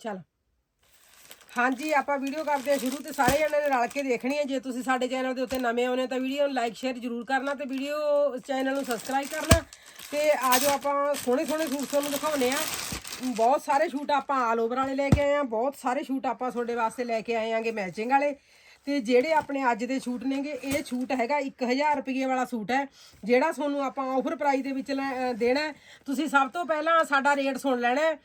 ਚਲ। ਹਾਂਜੀ, ਆਪਾਂ ਵੀਡੀਓ ਕਰਦੇ ਹਾਂ ਸ਼ੁਰੂ ਤੇ ਸਾਰੇ ਜਣੇ ਨੇ ਰਲ ਕੇ ਦੇਖਣੀ ਹੈ। ਜੇ ਤੁਸੀਂ ਸਾਡੇ ਚੈਨਲ ਦੇ ਉੱਤੇ ਨਵੇਂ ਆਉਨੇ ਤਾਂ ਵੀਡੀਓ ਨੂੰ ਲਾਈਕ ਸ਼ੇਅਰ ਜ਼ਰੂਰ ਕਰਨਾ ਤੇ ਵੀਡੀਓ ਚੈਨਲ ਨੂੰ ਸਬਸਕ੍ਰਾਈਬ ਕਰਨਾ ਤੇ ਆਜੋ ਆਪਾਂ ਸੋਹਣੇ ਸੋਹਣੇ ਸੂਟ ਤੁਹਾਨੂੰ ਦਿਖਾਉਨੇ ਆ ਬਹੁਤ ਸਾਰੇ ਸ਼ੂਟ ਆਪਾਂ ਆਲ ਓਵਰ ਵਾਲੇ ਲੈ ਕੇ ਆਏ ਆ ਬਹੁਤ ਸਾਰੇ ਸ਼ੂਟ ਆਪਾਂ ਤੁਹਾਡੇ ਵਾਸਤੇ ਲੈ ਕੇ ਆਏ ਆਂਗੇ ਮੈਚਿੰਗ ਵਾਲੇ। ਤੇ ਜਿਹੜੇ ਆਪਣੇ ਅੱਜ ਦੇ ਸ਼ੂਟ ਨੇਗੇ, ਇਹ ਸ਼ੂਟ ਹੈਗਾ 1000 ਰੁਪਏ ਵਾਲਾ ਸੂਟ ਹੈ, ਜਿਹੜਾ ਤੁਹਾਨੂੰ ਆਪਾਂ ਆਫਰ ਪ੍ਰਾਈਸ ਦੇ ਵਿੱਚ ਲੈ- ਦੇਣਾ ਤੁਸੀਂ ਸਭ ਤੋਂ ਪਹਿਲਾਂ ਸਾਡਾ ਰੇਟ ਸੁਣ ਲੈਣਾ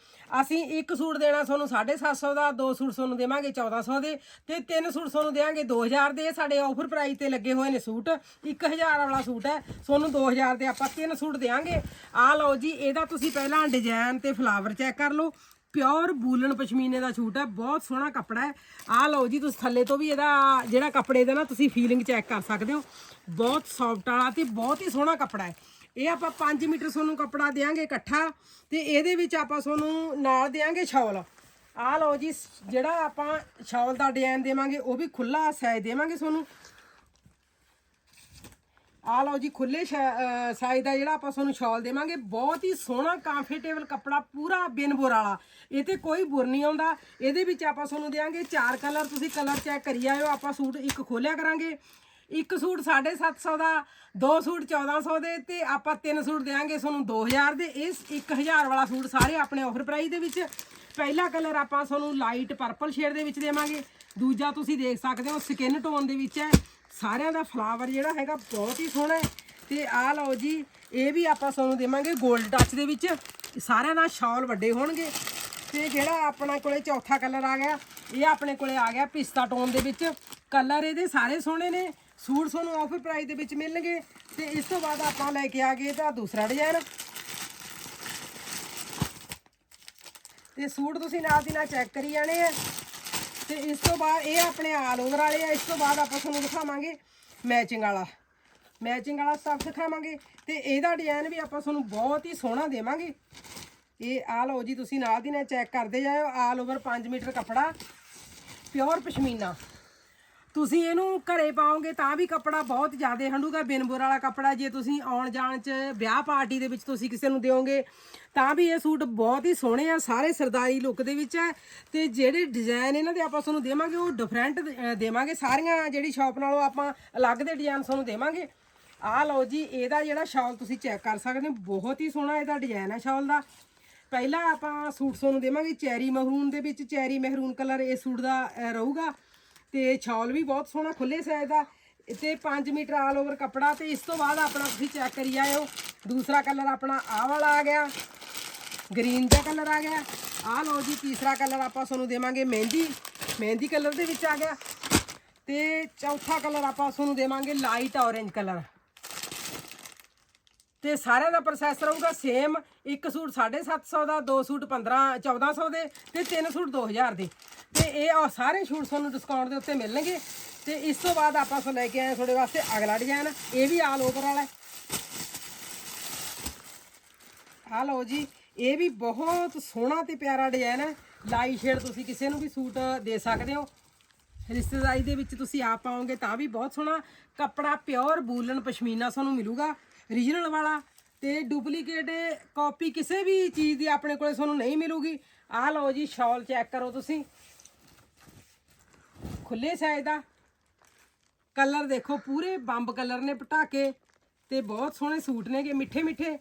ਅਸੀਂ ਇੱਕ ਸੂਟ ਦੇਣਾ ਤੁਹਾਨੂੰ 750 ਦਾ, ਦੋ ਸੂਟ ਤੁਹਾਨੂੰ ਦੇਵਾਂਗੇ 1400 ਦੇ, ਤੇ ਤਿੰਨ ਸੂਟ ਤੁਹਾਨੂੰ ਦੇਵਾਂਗੇ 2000 ਦੇ। ਸਾਡੇ ਆਫਰ ਪ੍ਰਾਈਸ ਤੇ ਲੱਗੇ ਹੋਏ ਨੇ ਸੂਟ 1000 ਵਾਲਾ ਸੂਟ ਹੈ। ਤੁਹਾਨੂੰ 2000 ਦੇ ਆਪਾਂ ਤਿੰਨ ਸੂਟ ਦੇਵਾਂਗੇ। ਆ ਲਓ ਜੀ, ਇਹਦਾ ਤੁਸੀਂ ਪਹਿਲਾਂ ਡਿਜ਼ਾਈਨ ਤੇ ਫਲਾਵਰ ਚੈੱਕ ਕਰ ਲਓ। ਪਿਓਰ ਬੂਲਨ ਪਸ਼ਮੀਨੇ ਦਾ ਸੂਟ ਹੈ, ਬਹੁਤ ਸੋਹਣਾ ਕੱਪੜਾ ਹੈ। ਆਹ ਲਓ ਜੀ, ਤੁਸੀਂ ਥੱਲੇ ਤੋਂ ਵੀ ਇਹਦਾ ਜਿਹੜਾ ਕੱਪੜੇ ਦਾ ਨਾ, ਤੁਸੀਂ ਫੀਲਿੰਗ ਚੈੱਕ ਕਰ ਸਕਦੇ ਹੋ। ਬਹੁਤ ਸੌਫਟ ਵਾਲਾ ਤੇ ਬਹੁਤ ਹੀ ਸੋਹਣਾ ਕੱਪੜਾ ਹੈ। ਇਹ ਆਪਾਂ 5 ਮੀਟਰ ਤੁਹਾਨੂੰ ਕੱਪੜਾ ਦੇਾਂਗੇ ਇਕੱਠਾ ਤੇ ਇਹਦੇ ਵਿੱਚ ਆਪਾਂ ਤੁਹਾਨੂੰ ਨਾਲ ਦੇਾਂਗੇ ਸ਼ਾਲ। ਆਹ ਲਓ ਜੀ, ਜਿਹੜਾ ਆਪਾਂ ਸ਼ਾਲ ਦਾ ਡਿਜ਼ਾਈਨ ਦੇਵਾਂਗੇ, ਉਹ ਵੀ ਖੁੱਲਾ ਸਾਈਜ਼ ਦੇਵਾਂਗੇ ਤੁਹਾਨੂੰ ਆ ਲਓ ਜੀ ਖੁੱਲੇ ਸਾਈਜ਼ ਦਾ ਜਿਹੜਾ ਆਪਾਂ ਤੁਹਾਨੂੰ ਸ਼ਾਲ ਦੇਵਾਂਗੇ। ਬਹੁਤ ਹੀ ਸੋਹਣਾ ਕੰਫਰਟੇਬਲ ਕੱਪੜਾ, ਪੂਰਾ ਬਿਨ ਬੁਰ ਵਾਲਾ। ਇਹ ਤੇ ਕੋਈ ਬੁਰ ਨਹੀਂ ਆਉਂਦਾ। ਇਹਦੇ ਵਿੱਚ ਆਪਾਂ ਤੁਹਾਨੂੰ ਦੇਵਾਂਗੇ ਚਾਰ ਕਲਰ ਤੁਸੀਂ ਕਲਰ ਚੈੱਕ ਕਰੀ ਆਇਓ, ਆਪਾਂ ਸੂਟ ਇੱਕ ਖੋਲਿਆ ਕਰਾਂਗੇ। ਇੱਕ ਸੂਟ 750 ਦਾ, ਦੋ ਸੂਟ 1400 ਦੇ ਤੇ ਆਪਾਂ ਤਿੰਨ ਸੂਟ ਦੇਵਾਂਗੇ ਤੁਹਾਨੂੰ 2000 ਦੇ। ਇਸ 1000 ਵਾਲਾ ਸੂਟ ਸਾਰੇ ਆਪਣੇ ਆਫਰ ਪ੍ਰਾਈਸ ਦੇ ਵਿੱਚ। ਪਹਿਲਾ ਕਲਰ ਆਪਾਂ ਤੁਹਾਨੂੰ ਲਾਈਟ ਪਰਪਲ ਸ਼ੇਡ ਦੇ ਵਿੱਚ ਦੇਵਾਂਗੇ। ਦੂਜਾ ਤੁਸੀਂ ਦੇਖ ਸਕਦੇ ਹੋ ਸਕਿਨ ਟੋਨ ਦੇ ਵਿੱਚ ਹੈ। ਸਾਰਿਆਂ ਦਾ ਫਲਾਵਰ ਜਿਹੜਾ ਹੈਗਾ ਬਹੁਤ ਹੀ ਸੋਹਣਾ ਹੈ। ਤੇ ਆਹ ਲਓ ਜੀ, ਇਹ ਵੀ ਆਪਾਂ ਤੁਹਾਨੂੰ ਦੇਵਾਂਗੇ 골ਡ ਟੱਚ ਦੇ ਵਿੱਚ। ਸਾਰਿਆਂ ਦਾ ਸ਼ਾਲ ਵੱਡੇ ਹੋਣਗੇ। ਤੇ ਜਿਹੜਾ ਆਪਣਾ ਕੋਲੇ ਚੌਥਾ ਕਲਰ ਆ ਗਿਆ, ਇਹ ਆਪਣੇ ਕੋਲੇ ਆ ਗਿਆ ਪਿਸਤਾ ਟੋਨ ਦੇ ਵਿੱਚ। ਕਲਰ ਇਹਦੇ ਸਾਰੇ ਸੋਹਣੇ ਨੇ। ਸੂਟ ਤੁਹਾਨੂੰ ਆਫਰ ਪ੍ਰਾਈਸ ਦੇ ਵਿੱਚ ਮਿਲਣਗੇ। ਤੇ ਇਸ ਤੋਂ ਬਾਅਦ ਆਪਾਂ ਲੈ ਕੇ ਆ ਗਏ ਤਾਂ ਦੂਸਰਾ ਡਿਜ਼ਾਈਨ ਤੇ ਸੂਟ ਤੁਸੀਂ ਨਾਲ ਦੀ ਨਾਲ ਚੈੱਕ ਕਰੀ ਜਾਣੇ ਆ। ਤੇ ਇਸ ਤੋਂ ਬਾਅਦ ਇਹ ਆਪਣੇ ਆਲ ਓਵਰ ਵਾਲੇ ਆ, ਇਸ ਤੋਂ ਬਾਅਦ ਆਪਾਂ ਤੁਹਾਨੂੰ ਦਿਖਾਵਾਂਗੇ ਮੈਚਿੰਗ ਵਾਲਾ। ਮੈਚਿੰਗ ਵਾਲਾ ਸਭ ਦਿਖਾਵਾਂਗੇ ਤੇ ਇਹਦਾ ਡਿਜ਼ਾਈਨ ਵੀ ਆਪਾਂ ਤੁਹਾਨੂੰ ਬਹੁਤ ਹੀ ਸੋਹਣਾ ਦੇਵਾਂਗੇ। ਇਹ ਆ ਲਓ ਜੀ, ਤੁਸੀਂ ਨਾਲ ਦੀ ਨਾਲ ਚੈੱਕ ਕਰਦੇ ਜਾਓ ਆਲ ਓਵਰ 5 ਮੀਟਰ ਕੱਪੜਾ ਪਿਓਰ ਪਸ਼ਮੀਨਾ। ਤੁਸੀਂ ਇਹਨੂੰ ਘਰੇ ਪਾਓਗੇ ਤਾਂ ਵੀ ਕੱਪੜਾ ਬਹੁਤ ਜ਼ਿਆਦਾ ਹੰਡੂਗਾ ਬਿਨਬੁਰ ਵਾਲਾ ਕੱਪੜਾ। ਜੇ ਤੁਸੀਂ ਆਉਣ ਜਾਣ ਚ ਵਿਆਹ ਪਾਰਟੀ ਦੇ ਵਿੱਚ ਤੁਸੀਂ ਕਿਸੇ ਨੂੰ ਦਿਓਗੇ ਤਾਂ ਵੀ ਇਹ ਸੂਟ ਬਹੁਤ ਹੀ ਸੋਹਣੇ ਆ ਸਾਰੇ ਸਰਦਾਰੀ ਲੁੱਕ ਦੇ ਵਿੱਚ ਹੈ। ਤੇ ਜਿਹੜੇ ਡਿਜ਼ਾਈਨ ਇਹਨਾਂ ਦੇ ਆਪਾਂ ਤੁਹਾਨੂੰ ਦੇਵਾਂਗੇ ਉਹ ਡਿਫਰੈਂਟ ਦੇਵਾਂਗੇ। ਸਾਰੀਆਂ ਜਿਹੜੀ ਸ਼ਾਪ ਨਾਲੋਂ ਆਪਾਂ ਅਲੱਗ ਦੇ ਡਿਜ਼ਾਈਨ ਤੁਹਾਨੂੰ ਦੇਵਾਂਗੇ। ਆ ਲਓ ਜੀ ਇਹਦਾ ਜਿਹੜਾ ਸ਼ਾਲ ਤੁਸੀਂ ਚੈੱਕ ਕਰ ਸਕਦੇ ਹੋ ਬਹੁਤ ਹੀ ਸੋਹਣਾ ਇਹਦਾ ਡਿਜ਼ਾਈਨ ਹੈ ਸ਼ਾਲ ਦਾ। ਪਹਿਲਾਂ ਆਪਾਂ ਸੂਟ ਤੁਹਾਨੂੰ ਦੇਵਾਂਗੇ ਚੈਰੀ ਮਹਿਰੂਨ ਦੇ ਵਿੱਚ ਚੈਰੀ ਮਹਿਰੂਨ ਕਲਰ ਇਹ ਸੂਟ ਦਾ ਅਹ, ਰਹੂਗਾ। ਤੇ ਸ਼ਾਲ ਵੀ ਬਹੁਤ ਸੋਹਣਾ ਖੁੱਲੇ ਸਾਈਜ਼ ਦਾ ਤੇ 5 ਮੀਟਰ ਆਲ ਓਵਰ ਕੱਪੜਾ ਤੇ ਇਸ ਤੋਂ ਬਾਅਦ ਆਪਣਾ ਤੁਸੀਂ ਚੈੱਕ ਕਰੀ ਆਇਓ। ਦੂਸਰਾ ਕਲਰ ਆਪਣਾ ਆਹ ਵਾਲਾ ਆ ਗਿਆ। ਗ੍ਰੀਨ ਦਾ ਕਲਰ ਆ ਗਿਆ। ਆਹ ਲਓ ਜੀ, ਤੀਸਰਾ ਕਲਰ ਆਪਾਂ ਤੁਹਾਨੂੰ ਦੇਵਾਂਗੇ ਮਹਿੰਦੀ। ਮਹਿੰਦੀ ਕਲਰ ਦੇ ਵਿੱਚ ਆ ਗਿਆ। ਤੇ ਚੌਥਾ ਕਲਰ ਆਪਾਂ ਤੁਹਾਨੂੰ ਦੇਵਾਂਗੇ ਲਾਈਟ ਔਰੇਂਜ ਕਲਰ ਤੇ ਸਾਰਿਆਂ ਦਾ ਪ੍ਰੋਸੈਸ ਰਹੂਗਾ ਸੇਮ ਇੱਕ ਸੂਟ 750 ਦਾ, ਦੋ ਸੂਟ 15 1400 ਦੇ ਤੇ ਤਿੰਨ ਸੂਟ 2000 ਦੇ। ਤੇ ਇਹ ਆ ਸਾਰੇ ਸੂਟ ਤੁਹਾਨੂੰ ਡਿਸਕਾਊਂਟ ਦੇ ਉੱਤੇ ਮਿਲਣਗੇ। ਤੇ ਇਸ ਤੋਂ ਬਾਅਦ ਆਪਾਂ ਸੋ ਲੈ ਕੇ ਆਏ ਤੁਹਾਡੇ ਵਾਸਤੇ ਅਗਲਾ ਡਿਜ਼ਾਈਨ ਇਹ ਵੀ ਆਲ ਓਵਰ ਵਾਲਾ ਹੈ। ਆ ਲਓ ਜੀ, ਇਹ ਵੀ ਬਹੁਤ ਸੋਹਣਾ ਤੇ ਪਿਆਰਾ ਡਿਜ਼ਾਈਨ ਹੈ। ਲਾਈ ਸ਼ੇਡ ਤੁਸੀਂ ਕਿਸੇ ਨੂੰ ਵੀ ਸੂਟ ਦੇ ਸਕਦੇ ਹੋ। ਰਿਸ਼ਤੇਦਾਰੀ ਦੇ ਵਿੱਚ ਤੁਸੀਂ ਆਪ ਪਾਓਗੇ ਤਾਂ ਵੀ ਬਹੁਤ ਸੋਹਣਾ। ਕੱਪੜਾ ਪਿਓਰ ਬੂਲਨ ਪਸ਼ਮੀਨਾ ਤੁਹਾਨੂੰ ਮਿਲੂਗਾ। ਰੀਜਨਲ ਵਾਲਾ ਤੇ ਡੁਪਲੀਕੇਟ ਕਾਪੀ ਕਿਸੇ ਵੀ ਚੀਜ਼ ਦੀ ਆਪਣੇ ਕੋਲੇ ਤੁਹਾਨੂੰ ਨਹੀਂ ਮਿਲੂਗੀ। ਆਹ ਲਓ ਜੀ ਸ਼ਾਲ ਚੈੱਕ ਕਰੋ ਤੁਸੀਂ। ਖੁੱਲੇ ਸਾਈਜ਼ ਦਾ। ਕਲਰ ਦੇਖੋ, ਪੂਰੇ ਬੰਬ ਕਲਰ ਨੇ ਪਟਾਕੇ ਤੇ ਬਹੁਤ ਸੋਹਣੇ ਸੂਟ ਨੇਗੇ, ਮਿੱਠੇ ਮਿੱਠੇ।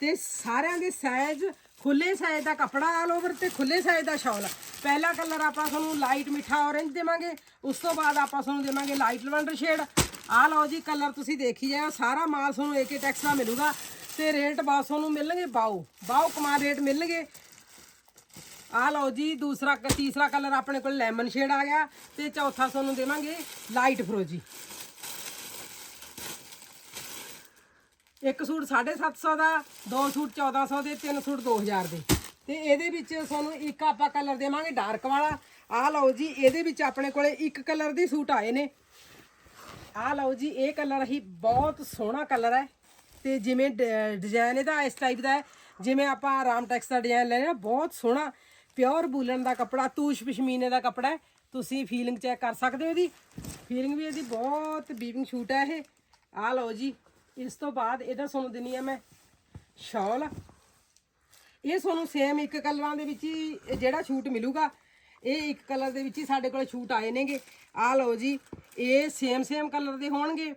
ਤੇ ਸਾਰਿਆਂ ਦੇ ਸਾਈਜ਼ ਖੁੱਲੇ ਸਾਈਜ਼ ਦਾ ਕੱਪੜਾ ਆਲ ਓਵਰ ਤੇ ਖੁੱਲੇ ਸਾਈਜ਼ ਦਾ ਸ਼ਾਲ। ਪਹਿਲਾ ਕਲਰ ਆਪਾਂ ਤੁਹਾਨੂੰ ਲਾਈਟ ਮਿੱਠਾ ਔਰੇਂਜ ਦੇਵਾਂਗੇ, ਉਸ ਤੋਂ ਬਾਅਦ ਆਪਾਂ ਤੁਹਾਨੂੰ ਦੇਵਾਂਗੇ ਲਾਈਟ ਲਵੰਡਰ ਸ਼ੇਡ ਆ ਲਓ ਜੀ, ਕਲਰ ਤੁਸੀਂ ਦੇਖੀ ਜਾਓ ਸਾਰਾ ਮਾਲ ਤੁਹਾਨੂੰ ਏਕੇ ਟੈਕਸ ਦਾ ਮਿਲੂਗਾ ਤੇ ਰੇਟ ਬਾਸ ਤੁਹਾਨੂੰ ਮਿਲਣਗੇ ਬਾਓ ਬਾਓ ਕਮਾਲ ਰੇਟ ਮਿਲਣਗੇ। ਆਹ ਲਓ ਜੀ, ਦੂਸਰਾ ਤੀਸਰਾ ਕਲਰ ਆਪਣੇ ਕੋਲ ਲੈਮਨ ਸ਼ੇਡ ਆ ਗਿਆ ਤੇ ਚੌਥਾ ਤੁਹਾਨੂੰ ਦੇਵਾਂਗੇ ਲਾਈਟ ਫਰੋਜੀ ਇੱਕ ਸੂਟ 750 ਦਾ, ਦੋ ਸੂਟ 1400 ਦੇ, ਤਿੰਨ ਸੂਟ 2000 ਦੇ। ਤੇ ਇਹਦੇ ਵਿੱਚ ਤੁਹਾਨੂੰ ਇੱਕ ਆਪਾਂ ਕਲਰ ਦੇਵਾਂਗੇ ਡਾਰਕ ਵਾਲਾ। ਆਹ ਲਓ ਜੀ, ਇਹਦੇ ਵਿੱਚ ਆਪਣੇ ਕੋਲੇ ਇੱਕ ਕਲਰ ਦੇ ਸੂਟ ਆਏ ਨੇ। ਆਹ ਲਓ ਜੀ, ਇਹ ਕਲਰ ਹੀ ਬਹੁਤ ਸੋਹਣਾ ਕਲਰ ਹੈ। ਤੇ ਜਿਵੇਂ ਡਿਜ਼ਾਈਨ ਇਹਦਾ ਇਸ ਟਾਈਪ ਦਾ ਹੈ। ਜਿਵੇਂ ਆਪਾਂ ਰਾਮਟੈਕਸ ਦਾ ਡਿਜ਼ਾਈਨ ਲੈਣਾ ਬਹੁਤ ਸੋਹਣਾ। ਪਿਓਰ ਬੂਲਨ ਦਾ ਕੱਪੜਾ, ਤੂਸ਼ ਪਸ਼ਮੀਨੇ ਦਾ ਕੱਪੜਾ ਹੈ। ਤੁਸੀਂ ਫੀਲਿੰਗ ਚੈੱਕ ਕਰ ਸਕਦੇ ਹੋ ਇਹਦੀ। ਫੀਲਿੰਗ ਵੀ ਇਹਦੀ ਬਹੁਤ ਬੀਵਿੰਗ ਸ਼ੂਟ ਹੈ ਇਹ। ਆ ਲਓ ਜੀ, ਇਸ ਤੋਂ ਬਾਅਦ ਇਹਦਾ ਤੁਹਾਨੂੰ ਦਿੰਨੀ ਆ ਮੈਂ ਸ਼ਾਲ ਇਹ ਤੁਹਾਨੂੰ ਸੇਮ ਇੱਕ ਕਲਰਾਂ ਦੇ ਵਿੱਚ ਹੀ ਜਿਹੜਾ ਛੂਟ ਮਿਲੂਗਾ, ਇਹ ਇੱਕ ਕਲਰ ਦੇ ਵਿੱਚ ਹੀ ਸਾਡੇ ਕੋਲ ਛੂਟ ਆਏ ਨੇਗੇ। ਆ ਲਓ ਜੀ, ਇਹ ਸੇਮ ਸੇਮ ਕਲਰ ਦੇ ਹੋਣਗੇ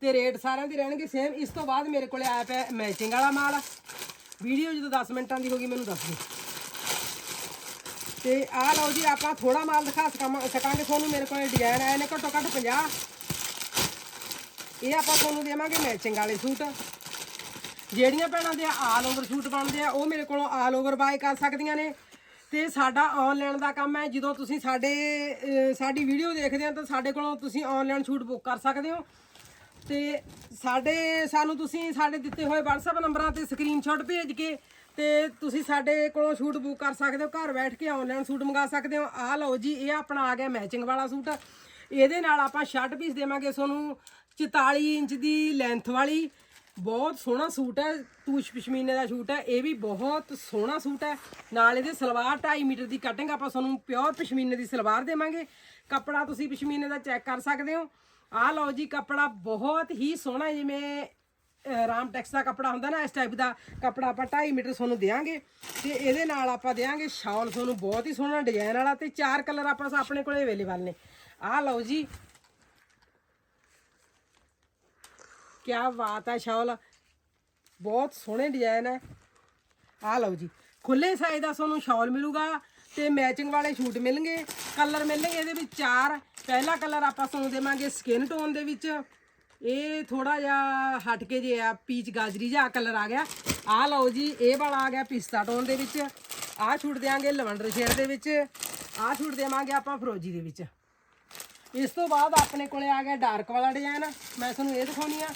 ਤੇ ਰੇਟ ਸਾਰਿਆਂ ਦੇ ਰਹਿਣਗੇ ਸੇਮ ਇਸ ਤੋਂ ਬਾਅਦ ਮੇਰੇ ਕੋਲੇ ਆਇਆ ਪਿਆ ਮੈਚਿੰਗ ਵਾਲਾ ਮਾਲ ਵੀਡੀਓ ਜਦੋਂ 10 ਮਿੰਟਾਂ ਦੀ ਹੋ ਗਈ, ਮੈਨੂੰ ਦੱਸ ਦਿਓ। ਤੇ ਆਹ ਲਓ ਜੀ, ਆਪਾਂ ਥੋੜਾ ਮਾਲ ਦਿਖਾ ਸਕਾਂਗੇ ਤੁਹਾਨੂੰ, ਮੇਰੇ ਕੋਲ ਡਿਜ਼ਾਈਨ ਆਏ ਨੇ ਘੱਟੋ ਘੱਟ 50 ਇਹ ਆਪਾਂ ਤੁਹਾਨੂੰ ਦੇਵਾਂਗੇ ਮੈਚਿੰਗ ਵਾਲੇ ਸੂਟ। ਜਿਹੜੀਆਂ ਭੈਣਾਂ ਦੇ ਆਲ ਓਵਰ ਸੂਟ ਬਣਦੇ ਆ, ਉਹ ਮੇਰੇ ਕੋਲੋਂ ਆਲ ਓਵਰ ਬਾਏ ਕਰ ਸਕਦੀਆਂ ਨੇ। ਤੇ ਸਾਡਾ ਆਨਲਾਈਨ ਦਾ ਕੰਮ ਹੈ, ਜਦੋਂ ਤੁਸੀਂ ਸਾਡੇ ਸਾਡੀ ਵੀਡੀਓ ਦੇਖਦੇ ਆ, ਤਾਂ ਸਾਡੇ ਕੋਲੋਂ ਤੁਸੀਂ ਆਨਲਾਈਨ ਸੂਟ ਬੁੱਕ ਕਰ ਸਕਦੇ ਹੋ। ਤੇ ਸਾਡੇ, ਸਾਨੂੰ ਤੁਸੀਂ ਸਾਡੇ ਦਿੱਤੇ ਹੋਏ WhatsApp ਨੰਬਰਾਂ ਤੇ ਸਕਰੀਨਸ਼ਾਟ ਭੇਜ ਕੇ ਤੇ ਤੁਸੀਂ ਸਾਡੇ ਕੋਲੋਂ ਸੂਟ ਬੁੱਕ ਕਰ ਸਕਦੇ ਹੋ, ਘਰ ਬੈਠ ਕੇ ਆਨਲਾਈਨ ਸੂਟ ਮੰਗਾ ਸਕਦੇ ਹੋ। ਆਹ ਲਓ ਜੀ, ਇਹ ਆਪਣਾ ਆ ਗਿਆ ਮੈਚਿੰਗ ਵਾਲਾ ਸੂਟ। ਇਹਦੇ ਨਾਲ ਆਪਾਂ ਸ਼ਰਟ ਪੀਸ ਦੇਵਾਂਗੇ ਤੁਹਾਨੂੰ 44 ਇੰਚ ਦੀ ਲੈਂਥ ਵਾਲੀ। ਬਹੁਤ ਸੋਹਣਾ ਸੂਟ ਹੈ, ਤੂਸ਼ ਪਸ਼ਮੀਨੇ ਦਾ ਸੂਟ ਹੈ, ਇਹ ਵੀ ਬਹੁਤ ਸੋਹਣਾ ਸੂਟ ਹੈ। ਨਾਲ ਇਹਦੇ ਸਲਵਾਰ 2.5 ਮੀਟਰ ਦੀ ਕਟਿੰਗ ਆਪਾਂ ਤੁਹਾਨੂੰ ਪਿਓਰ ਪਸ਼ਮੀਨੇ ਦੀ ਸਲਵਾਰ ਦੇਵਾਂਗੇ। ਕੱਪੜਾ ਤੁਸੀਂ ਪਸ਼ਮੀਨੇ ਦਾ ਚੈੱਕ ਕਰ ਸਕਦੇ ਹੋ। ਆਹ ਲਓ ਜੀ, ਕੱਪੜਾ ਬਹੁਤ ਹੀ ਸੋਹਣਾ ਜਿਵੇਂ ਅਹ, ਰਾਮ ਟੈਕਸ ਦਾ ਕੱਪੜਾ ਹੁੰਦਾ ਨਾ ਇਸ ਟਾਈਪ ਦਾ ਕੱਪੜਾ ਆਪਾਂ 2.5 ਮੀਟਰ ਤੁਹਾਨੂੰ ਦੇਵਾਂਗੇ ਤੇ ਇਹਦੇ ਨਾਲ ਆਪਾਂ ਦੇਵਾਂਗੇ ਸ਼ਾਲ ਤੁਹਾਨੂੰ ਬਹੁਤ ਹੀ ਸੋਹਣਾ ਡਿਜ਼ਾਈਨ ਵਾਲਾ ਤੇ ਚਾਰ ਕਲਰ ਆਪਾਂ ਆਪਣੇ ਕੋਲੇ ਅਵੇਲੇਬਲ ਨੇ। ਆਹ ਲਓ ਜੀ। ਕੀ ਬਾਤ ਹੈ ਸ਼ਾਲ। ਬਹੁਤ ਸੋਹਣੇ ਡਿਜ਼ਾਈਨ ਹੈ ਆਹ ਲਓ ਜੀ। ਖੁੱਲੇ ਸਾਈਜ਼ ਦਾ ਤੁਹਾਨੂੰ ਸ਼ਾਲ ਮਿਲੂਗਾ ਤੇ ਮੈਚਿੰਗ ਵਾਲੇ ਸ਼ੂਟ ਮਿਲਣਗੇ। ਕਲਰ ਮਿਲਣਗੇ ਇਹਦੇ ਵਿੱਚ ਚਾਰ। ਪਹਿਲਾ ਕਲਰ ਆਪਾਂ ਤੁਹਾਨੂੰ ਦੇਵਾਂਗੇ ਸਕਿਨ ਟੋਨ ਦੇ ਵਿੱਚ। ਇਹ ਥੋੜਾ ਜਿਹਾ ਹਟ ਕੇ ਜੇ ਆ, ਪੀਚ ਗਾਜਰੀ ਜਿਹਾ ਕਲਰ ਆ ਗਿਆ। ਆਹ ਲਓ ਜੀ, ਇਹ ਵਾਲਾ ਆ ਗਿਆ ਪਿਸਤਾ ਟੋਨ ਦੇ ਵਿੱਚ। ਆਹ ਛੁੱਟ ਦੇਵਾਂਗੇ ਲਵੰਡਰ ਸ਼ੇਡ ਦੇ ਵਿੱਚ। ਆਹ ਛੁੱਟ ਦੇਵਾਂਗੇ ਆਪਾਂ ਫਰੋਜੀ ਦੇ ਵਿੱਚ। ਇਸ ਤੋਂ ਬਾਅਦ ਆਪਣੇ ਕੋਲੇ ਆ ਗਿਆ ਡਾਰਕ ਵਾਲਾ ਡਿਜ਼ਾਈਨ ਮੈਂ ਤੁਹਾਨੂੰ ਇਹ ਦਿਖਾਉਣੀ ਆ।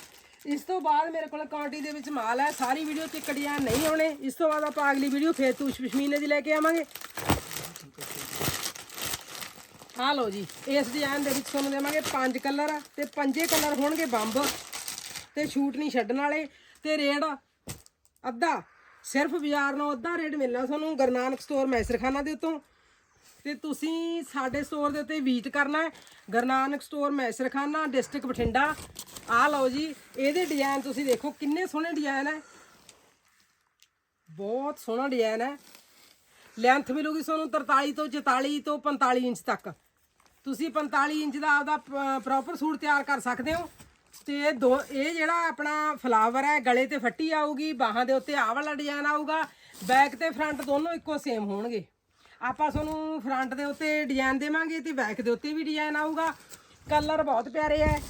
ਇਸ ਤੋਂ ਬਾਅਦ ਮੇਰੇ ਕੋਲ ਕੁਆਂਟੀ ਦੇ ਵਿੱਚ ਮਾਲ ਹੈ ਸਾਰੀ ਵੀਡੀਓ ਤੇ ਡਿਜ਼ਾਈਨ ਨਹੀਂ ਆਉਣੇ। ਇਸ ਤੋਂ ਬਾਅਦ ਆਪਾਂ ਅਗਲੀ ਵੀਡੀਓ ਫੇਰ ਤੂਸ਼ ਪਸ਼ਮੀਨੇ ਦੀ ਲੈ ਕੇ ਆਵਾਂਗੇ। ਆ ਲਓ ਜੀ, ਇਸ ਡਿਜ਼ਾਈਨ ਦੇ ਵਿੱਚ ਤੁਹਾਨੂੰ ਦੇਵਾਂਗੇ ਪੰਜ ਕਲਰ ਤੇ ਪੰਜੇ ਕਲਰ ਹੋਣਗੇ ਬੰਬ, ਤੇ ਛੂਟ ਨਹੀਂ ਛੱਡਣ ਵਾਲੇ, ਤੇ ਰੇਟ ਅੱਧਾ, ਸਿਰਫ ਬਾਜ਼ਾਰ ਨਾਲੋਂ ਅੱਧਾ ਰੇਟ ਮਿਲਣਾ ਤੁਹਾਨੂੰ ਗੁਰਨਾਨਕ ਸਟੋਰ ਮੈਸਰਖਾਨਾ ਦੇ ਉੱਤੋਂ। ਤੇ ਤੁਸੀਂ ਸਾਡੇ ਸਟੋਰ ਦੇ ਉੱਤੇ ਵਿਜ਼ਿਟ ਕਰਨਾ ਹੈ ਗੁਰਨਾਨਕ ਸਟੋਰ ਮੈਸਰਖਾਨਾ ਡਿਸਟ੍ਰਿਕਟ ਬਠਿੰਡਾ। ਆ ਲਓ ਜੀ, ਇਹਦੇ ਡਿਜ਼ਾਈਨ ਤੁਸੀਂ ਦੇਖੋ ਕਿੰਨੇ ਸੋਹਣੇ ਡਿਜ਼ਾਈਨ ਹੈ। ਬਹੁਤ ਸੋਹਣਾ ਡਿਜ਼ਾਈਨ ਹੈ। ਲੈਂਥ ਮਿਲੂਗੀ ਤੁਹਾਨੂੰ 43 ਤੋਂ 44 ਤੋਂ 45 ਇੰਚ ਤੱਕ। ਤੁਸੀਂ 45 ਇੰਚ ਦਾ ਆਪਦਾ ਪ੍ਰੋਪਰ ਸੂਟ ਤਿਆਰ ਕਰ ਸਕਦੇ ਹੋ। ਤੇ ਦੋ, ਇਹ ਜਿਹੜਾ ਆਪਣਾ ਫਲਾਵਰ ਹੈ, ਗਲੇ ਤੇ ਫੱਟੀ ਆਊਗੀ, ਬਾਹਾਂ ਦੇ ਉੱਤੇ ਆਹ ਵਾਲਾ ਡਿਜ਼ਾਈਨ ਆਊਗਾ ਬੈਕ ਤੇ ਫਰੰਟ ਦੋਨੋਂ ਇੱਕੋ ਸੇਮ ਹੋਣਗੇ। ਆਪਾਂ ਤੁਹਾਨੂੰ ਫਰੰਟ ਦੇ ਉੱਤੇ ਡਿਜ਼ਾਈਨ ਦੇਵਾਂਗੇ ਤੇ ਬੈਕ ਦੇ ਉੱਤੇ ਵੀ ਡਿਜ਼ਾਈਨ ਆਊਗਾ। ਕਲਰ ਬਹੁਤ ਪਿਆਰੇ ਹੈ।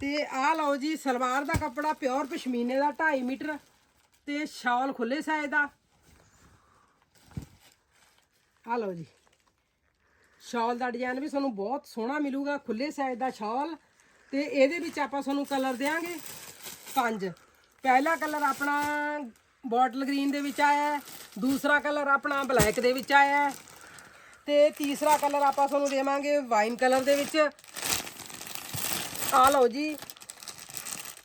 ਤੇ ਆਹ ਲਓ ਜੀ, ਸਲਵਾਰ ਦਾ ਕੱਪੜਾ ਪਿਓਰ ਪਸ਼ਮੀਨੇ ਦਾ 2.5 ਮੀਟਰ ਤੇ ਸ਼ਾਲ ਖੁੱਲੇ ਸਾਈਜ਼ ਦਾ। ਆ ਲਓ ਜੀ। ਸ਼ਾਲ ਦਾ ਡਿਜ਼ਾਈਨ ਵੀ ਤੁਹਾਨੂੰ ਬਹੁਤ ਸੋਹਣਾ ਮਿਲੂਗਾ ਖੁੱਲੇ ਸਾਈਜ਼ ਦਾ ਸ਼ਾਲ। ਤੇ ਇਹਦੇ ਵਿੱਚ ਆਪਾਂ ਤੁਹਾਨੂੰ ਕਲਰ ਦੇਵਾਂਗੇ ਪੰਜ। ਪਹਿਲਾ ਕਲਰ ਆਪਣਾ ਬੋਟਲ ਗ੍ਰੀਨ ਦੇ ਵਿੱਚ ਆਇਆ ਦੂਸਰਾ ਕਲਰ ਆਪਣਾ ਬਲੈਕ ਦੇ ਵਿੱਚ ਆਇਆ ਹੈ। ਤੇ ਤੀਸਰਾ ਕਲਰ ਆਪਾਂ ਤੁਹਾਨੂੰ ਦੇਵਾਂਗੇ ਵਾਈਨ ਕਲਰ ਦੇ ਵਿੱਚ। ਆ ਲਓ ਜੀ।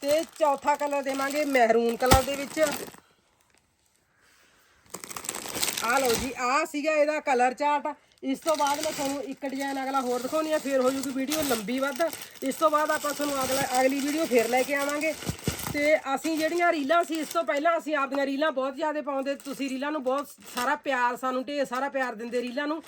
ਤੇ ਚੌਥਾ ਕਲਰ ਦੇਵਾਂਗੇ ਮਹਿਰੂਨ ਕਲਰ ਦੇ ਵਿੱਚ। ਆ ਲਓ ਜੀ ਆ ਸੀਗਾ ਇਹਦਾ ਕਲਰ ਚਾਰਟ ਇਸ ਤੋਂ ਬਾਅਦ ਮੈਂ ਤੁਹਾਨੂੰ ਇੱਕ ਡਿਜ਼ਾਈਨ ਅਗਲਾ ਹੋਰ ਦਿਖਾਉਣੀ ਆ, ਫਿਰ ਹੋ ਜੂਗੀ ਵੀਡੀਓ ਲੰਬੀ ਵੱਧ। ਇਸ ਤੋਂ ਬਾਅਦ ਆਪਾਂ ਤੁਹਾਨੂੰ ਅਗਲਾ ਅਗਲੀ ਵੀਡੀਓ ਫਿਰ ਲੈ ਕੇ ਆਵਾਂਗੇ। ਤੇ ਅਸੀਂ ਜਿਹੜੀਆਂ ਰੀਲਾਂ ਸੀ, ਇਸ ਤੋਂ ਪਹਿਲਾਂ ਅਸੀਂ ਆਪਦੀਆਂ ਰੀਲਾਂ ਬਹੁਤ ਜ਼ਿਆਦਾ ਪਾਉਂਦੇ। ਤੁਸੀਂ ਰੀਲਾਂ ਨੂੰ ਬਹੁਤ ਸਾਰਾ ਪਿਆਰ, ਸਾਨੂੰ ਢੇਰ ਸਾਰਾ ਪਿਆਰ ਦਿੰਦੇ ਰੀਲਾਂ ਨੂੰ।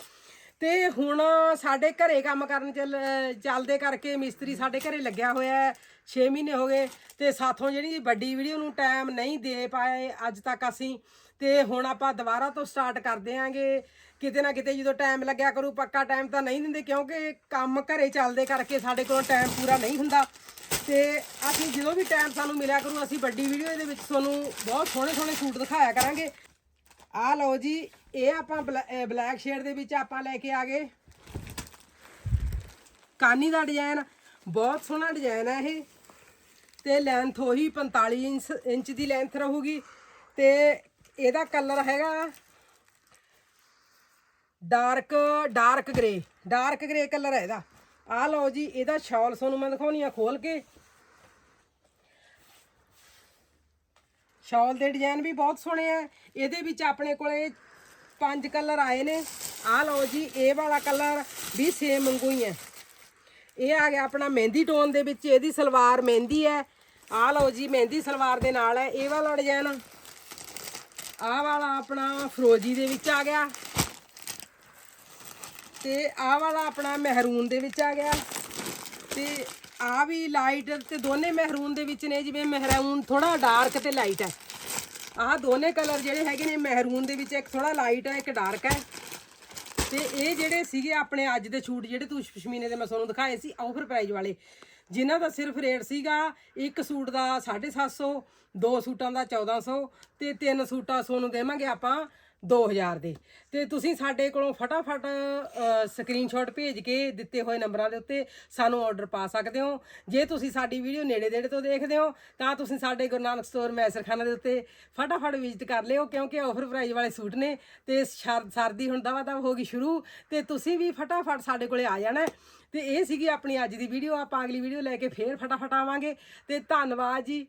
ਤੇ ਹੁਣ ਸਾਡੇ ਘਰੇ ਕੰਮ ਕਰਨ ਚੱਲ, ਚੱਲਦੇ ਕਰਕੇ ਮਿਸਤਰੀ ਸਾਡੇ ਘਰੇ ਲੱਗਿਆ ਹੋਇਆ ਹੈ 6 ਮਹੀਨੇ ਹੋ ਗਏ ਤੇ ਸਾਥੋਂ ਜਿਹੜੀ ਵੱਡੀ ਵੀਡੀਓ ਨੂੰ ਟਾਈਮ ਨਹੀਂ ਦੇ ਪਾਏ ਅੱਜ ਤੱਕ ਅਸੀਂ। ਤੇ ਹੁਣ ਆਪਾਂ ਦੁਬਾਰਾ ਤੋਂ ਸਟਾਰਟ ਕਰਦੇ ਆਂਗੇ। ਕਿਤੇ ਨਾ ਕਿਤੇ ਜਦੋਂ ਟਾਈਮ ਲੱਗਿਆ ਕਰੂ, ਪੱਕਾ ਟਾਈਮ ਤਾਂ ਨਹੀਂ ਦਿੰਦੇ ਕਿਉਂਕਿ ਕੰਮ ਘਰੇ ਚੱਲਦੇ ਕਰਕੇ ਸਾਡੇ ਕੋਲ ਟਾਈਮ ਪੂਰਾ ਨਹੀਂ ਹੁੰਦਾ। ਤੇ ਅਸੀਂ ਜਦੋਂ ਵੀ ਟਾਈਮ ਸਾਨੂੰ ਮਿਲਿਆ ਕਰੂ, ਅਸੀਂ ਵੱਡੀ ਵੀਡੀਓ ਦੇ ਵਿੱਚ ਤੁਹਾਨੂੰ ਬਹੁਤ ਸੋਹਣੇ ਸੋਹਣੇ ਸੂਟ ਦਿਖਾਇਆ ਕਰਾਂਗੇ। ਆਹ ਲਓ ਜੀ, ਇਹ ਆਪਾਂ ਬਲੈਕ ਸ਼ੇਡ ਦੇ ਵਿੱਚ ਆਪਾਂ ਲੈ ਕੇ ਆ ਗਏ। ਕਾਨੀ ਦਾ ਡਿਜ਼ਾਈਨ, ਬਹੁਤ ਸੋਹਣਾ ਡਿਜ਼ਾਈਨ ਹੈ ਇਹ। ਤੇ ਲੈਂਥ ਉਹੀ 45 ਇੰਚ ਇੰਚ ਦੀ ਲੈਂਥ ਰਹੂਗੀ। ਤੇ ਇਹਦਾ ਕਲਰ ਹੈਗਾ dark dark grey dark grey colour ਹੈ ਇਹਦਾ। ਆਹ ਲਓ ਜੀ, ਇਹਦਾ ਸ਼ਾਲ ਤੁਹਾਨੂੰ ਮੈਂ ਦਿਖਾਉਣੀ ਆ ਖੋਲ ਕੇ। ਸ਼ਾਲ ਦੇ ਡਿਜ਼ਾਈਨ ਵੀ ਬਹੁਤ ਸੋਹਣੇ ਆ। ਇਹਦੇ ਵਿੱਚ ਆਪਣੇ ਕੋਲੇ ਪੰਜ ਕਲਰ ਆਏ ਨੇ। ਆ ਲਓ ਜੀ, ਇਹ ਵਾਲਾ ਕਲਰ ਵੀ ਸੇਮ ਵਾਂਗੂ ਹੀ ਹੈ ਇਹ ਆ ਗਿਆ ਆਪਣਾ ਮਹਿੰਦੀ ਟੋਨ ਦੇ ਵਿੱਚ, ਇਹਦੀ ਸਲਵਾਰ ਮਹਿੰਦੀ ਹੈ। ਆ ਲਓ ਜੀ, ਮਹਿੰਦੀ ਸਲਵਾਰ ਦੇ ਨਾਲ ਹੈ, ਇਹ ਵਾਲਾ ਡਿਜ਼ਾਈਨ। ਆਹ ਵਾਲਾ ਆਪਣਾ ਫਰੋਜੀ ਦੇ ਵਿੱਚ ਆ ਗਿਆ। ਤੇ ਆਹ ਵਾਲਾ ਆਪਣਾ ਮਹਿਰੂਨ ਦੇ ਵਿੱਚ ਆ ਗਿਆ। ਤੇ ਆ ਵੀ ਲਾਈਟ ਤੇ ਦੋਨੇ ਮਹਿਰੂਨ ਦੇ ਵਿੱਚ ਨੇ, ਜਿਵੇਂ ਮਹਿਰੂਨ ਥੋੜਾ ਡਾਰਕ ਤੇ ਲਾਈਟ ਹੈ। ਆਹ ਦੋਨੇ ਕਲਰ ਜਿਹੜੇ ਹੈਗੇ ਨੇ ਮਹਿਰੂਨ ਦੇ ਵਿੱਚ, ਇੱਕ ਥੋੜਾ ਲਾਈਟ ਹੈ, ਇੱਕ ਡਾਰਕ ਹੈ। ਤੇ ਇਹ ਜਿਹੜੇ ਸੀਗੇ ਆਪਣੇ ਅੱਜ ਦੇ ਛੂਟ ਜਿਹੜੇ ਤੂੰ ਪਸ਼ਮੀਨੇ ਦੇ ਮੈਂ ਤੁਹਾਨੂੰ ਦਿਖਾਏ ਸੀ ਆਫਰ ਪ੍ਰਾਈਜ਼ ਵਾਲੇ। ਜਿਨ੍ਹਾਂ ਦਾ ਸਿਰਫ ਰੇਟ ਸੀਗਾ ਇੱਕ ਸੂਟ ਦਾ 750 ਦੋ ਸੂਟਾਂ ਦਾ 1400 ਤੇ ਤਿੰਨ ਸੂਟਾਂ ਸੋਨੂੰ ਦੇਵਾਂਗੇ ਆਪਾਂ। 2000 ਦੇ। ਤੇ ਤੁਸੀਂ ਸਾਡੇ ਕੋਲੋਂ ਫਟਾਫਟ ਸਕਰੀਨਸ਼ਾਟ ਭੇਜ ਕੇ ਦਿੱਤੇ ਹੋਏ ਨੰਬਰਾਂ ਦੇ ਉੱਤੇ ਸਾਨੂੰ ਆਰਡਰ ਪਾ ਸਕਦੇ ਹੋ। ਜੇ ਤੁਸੀਂ ਸਾਡੀ ਵੀਡੀਓ ਨੇੜੇ ਦੇੜੇ ਤੋਂ ਦੇਖਦੇ ਹੋ, ਤਾਂ ਤੁਸੀਂ ਸਾਡੇ ਗੁਰੂ ਨਾਨਕ ਸਟੋਰ ਮੈਸਰਖਾਨਾ ਦੇ ਉੱਤੇ ਫਟਾਫਟ ਵਿਜ਼ਿਟ ਕਰ ਲਿਓ, ਕਿਉਂਕਿ ਆਫਰ ਪ੍ਰਾਈਜ਼ ਵਾਲੇ ਸੂਟ ਨੇ ਤੇ ਸਰਦੀ ਹੁਣ ਦਵਾ ਦਵਾ ਹੋ ਗਈ ਸ਼ੁਰੂ, ਤੇ ਤੁਸੀਂ ਵੀ ਫਟਾਫਟ ਸਾਡੇ ਕੋਲੇ ਆ ਜਾਣਾ। ਹੈ। ਤੇ ਇਹ ਸੀਗੀ ਆਪਣੀ ਅੱਜ ਦੀ ਵੀਡੀਓ ਆਪਾਂ ਅਗਲੀ ਵੀਡੀਓ ਲੈ ਕੇ ਫੇਰ ਫਟਾਫਟ ਆਵਾਂਗੇ। ਤੇ ਧੰਨਵਾਦ ਜੀ।